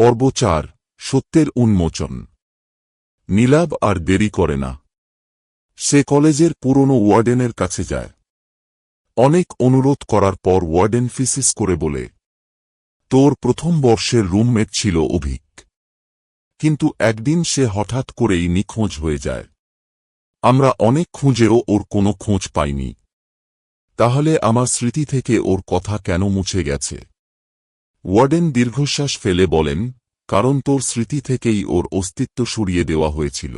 পর্ব চার, সত্যের উন্মোচন। নীলাভ আর দেরি করে না। সে কলেজের পুরনো ওয়ার্ডেনের কাছে যায়। অনেক অনুরোধ করার পর ওয়ার্ডেন ফিসিস করে বলে, তোর প্রথম বর্ষের রুমমেট ছিল অভিক। কিন্তু একদিন সে হঠাৎ করেই নিখোঁজ হয়ে যায়। আমরা অনেক খুঁজেও ওর কোনো খোঁজ পাইনি। তাহলে আমার স্মৃতি থেকে ওর কথা কেন মুছে গেছে? ওয়ার্ডেন দীর্ঘশ্বাস ফেলে বলেন, কারণ তোর স্মৃতি থেকেই ওর অস্তিত্ব সরিয়ে দেওয়া হয়েছিল।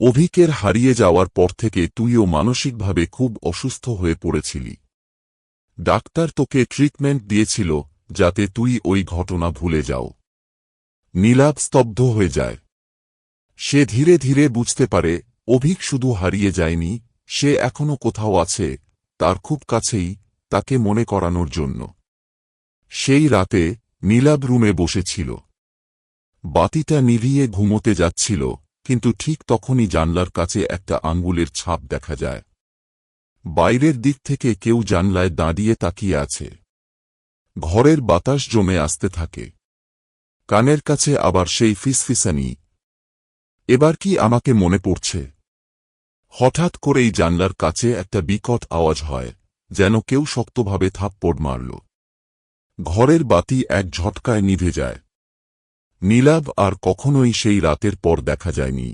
অভিকের হারিয়ে যাওয়ার পর থেকে তুইও মানসিকভাবে খুব অসুস্থ হয়ে পড়েছিলি। ডাক্তার তোকে ট্রিটমেন্ট দিয়েছিল, যাতে তুই ওই ঘটনা ভুলে যাও। নীলাভ স্তব্ধ হয়ে যায়। সে ধীরে ধীরে বুঝতে পারে, অভিক শুধু হারিয়ে যায়নি, সে এখনও কোথাও আছে, তার খুব কাছেই, তাকে মনে করানোর জন্য। সেই রাতে নীলাভ রুমে বসেছিল। বাতিটা নিভিয়ে ঘুমোতে যাচ্ছিল, কিন্তু ঠিক তখনই জানলার কাছে একটা আঙ্গুলের ছাপ দেখা যায়। বাইরের দিক থেকে কেউ জানলায় দাঁড়িয়ে তাকিয়ে আছে। ঘরের বাতাস জমে আসতে থাকে। কানের কাছে আবার সেই ফিসফিসানি। এবার কি আমাকে মনে পড়ছে? হঠাৎ করেই জানলার কাছে একটা বিকট আওয়াজ হয়, যেন কেউ শক্তভাবে থাপ্পড় মারল। ঘরের বাতি এক ঝটকায় নিভে যায়। নীলাভ আর কখনোই সেই রাতের পর দেখা যায়নি।